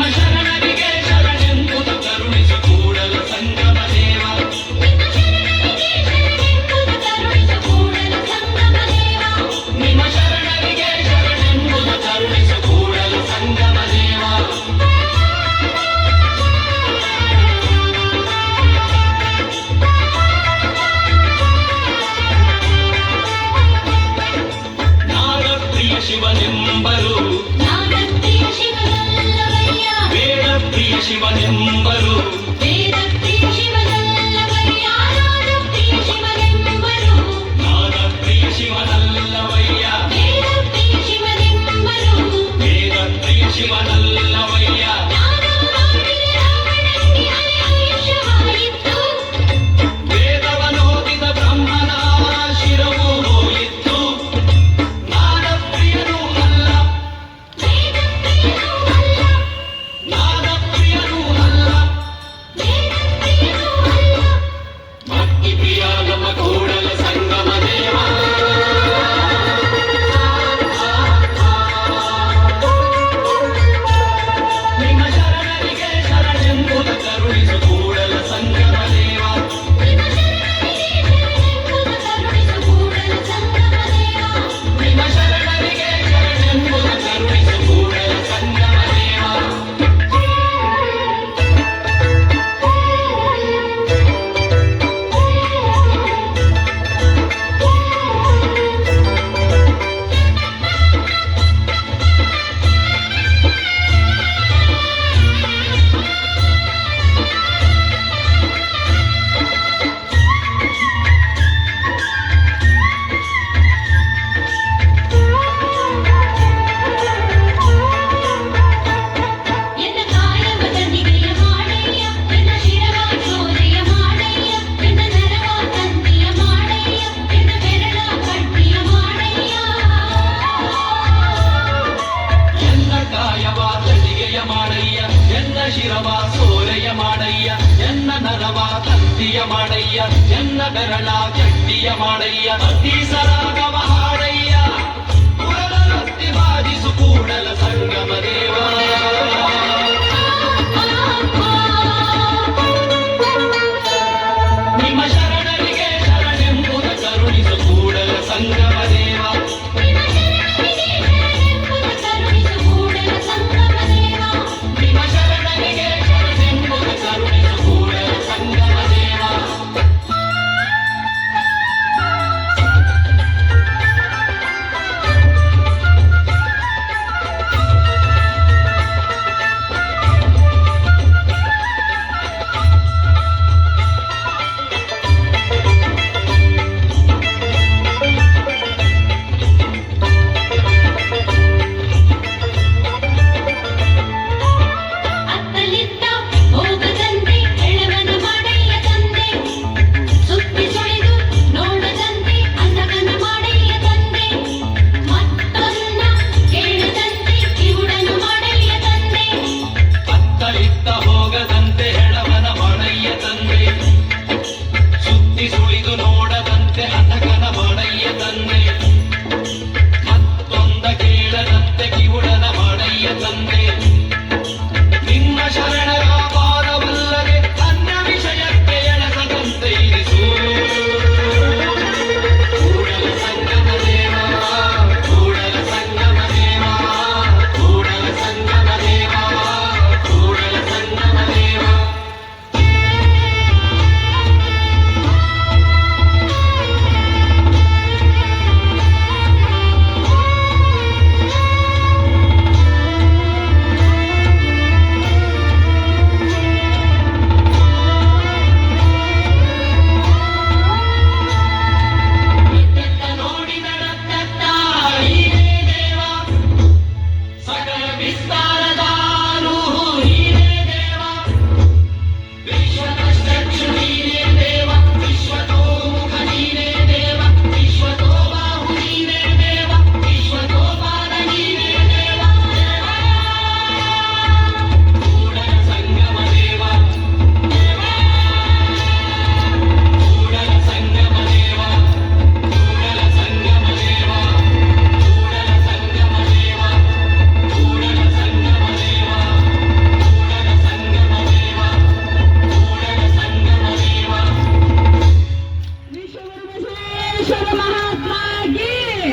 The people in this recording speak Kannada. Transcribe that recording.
Mashallah. ಶಿರವ ಸೋರೆಯ ಮಾಡಯ್ಯ ಎನ್ನ ನರವ ಕತ್ತಿಯ ಮಾಡಯ್ಯ ಎನ್ನ ಬೆರಳ ಚಟ್ಟಿಯ ಮಾಡಯ್ಯ. ಅತಿ ಸರಾಗ